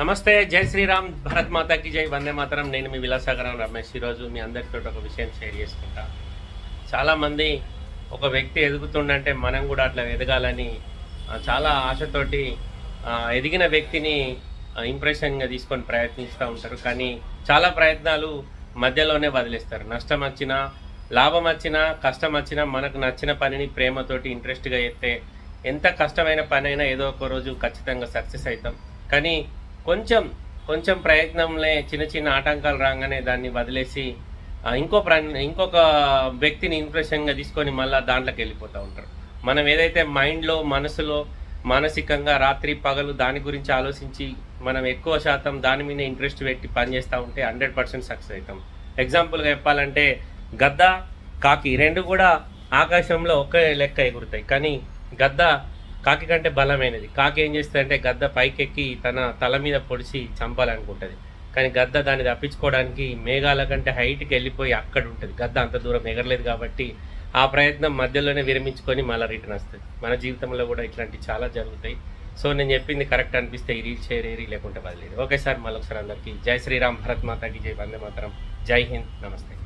నమస్తే జై శ్రీరామ్ భారత్ మాతాకి జై వందే మాతరం. నేను మీ విలాసాగరం రమేష్. ఈరోజు మీ అందరితో ఒక విషయం షేర్ చేసుకుంటా. చాలామంది ఒక వ్యక్తి ఎదుగుతుండంటే మనం కూడా అట్లా ఎదగాలని చాలా ఆశతోటి ఎదిగిన వ్యక్తిని ఇంప్రెషన్గా తీసుకొని ప్రయత్నిస్తూ ఉంటారు. కానీ చాలా ప్రయత్నాలు మధ్యలోనే వదిలేస్తారు. నష్టం వచ్చినా లాభం వచ్చినా కష్టం వచ్చినా మనకు నచ్చిన పనిని ప్రేమతోటి ఇంట్రెస్ట్గా చేస్తే ఎంత కష్టమైన పని అయినా ఏదో ఒక రోజు ఖచ్చితంగా సక్సెస్ అవుతాం. కానీ కొంచెం కొంచెం ప్రయత్నంలే చిన్న చిన్న ఆటంకాలు రాగానే దాన్ని వదిలేసి ఇంకో ఇంకొక వ్యక్తిని ఇంప్రెషన్గా తీసుకొని మళ్ళీ దాంట్లోకి వెళ్ళిపోతూ ఉంటారు. మనం ఏదైతే మైండ్లో మనసులో మానసికంగా రాత్రి పగలు దాని గురించి ఆలోచించి మనం ఎక్కువ శాతం దాని మీద ఇంట్రెస్ట్ పెట్టి పనిచేస్తూ ఉంటే హండ్రెడ్ పర్సెంట్ సక్సెస్ అవుతాం. ఎగ్జాంపుల్గా చెప్పాలంటే గద్ద కాకి రెండు కూడా ఆకాశంలో ఒకే లెక్క ఎగురుతాయి. కానీ గద్ద కాకి కంటే బలమైనది. కాకి ఏం చేస్తుందంటే గద్ద పైకెక్కి తన తల మీద పొడిచి చంపాలనుకుంటుంది. కానీ గద్ద దాన్ని తప్పించుకోవడానికి మేఘాల కంటే హైట్కి వెళ్ళిపోయి అక్కడ ఉంటుంది గద్ద అంత దూరం ఎగరలేదు కాబట్టి ఆ ప్రయత్నం మధ్యలోనే విరమించుకొని మళ్ళీ రిటర్న్ వస్తుంది. మన జీవితంలో కూడా ఇట్లాంటివి చాలా జరుగుతాయి. సో నేను చెప్పింది కరెక్ట్ అనిపిస్తే ఈ రీల్ షేర్ ఏరి లేకుంటే వదిలేదు ఓకే సార్ మళ్ళొకసారి అందరికీ జై శ్రీరామ్ భరత్ మాతాకి జై వందే మాతరం. జై హింద్ నమస్తే.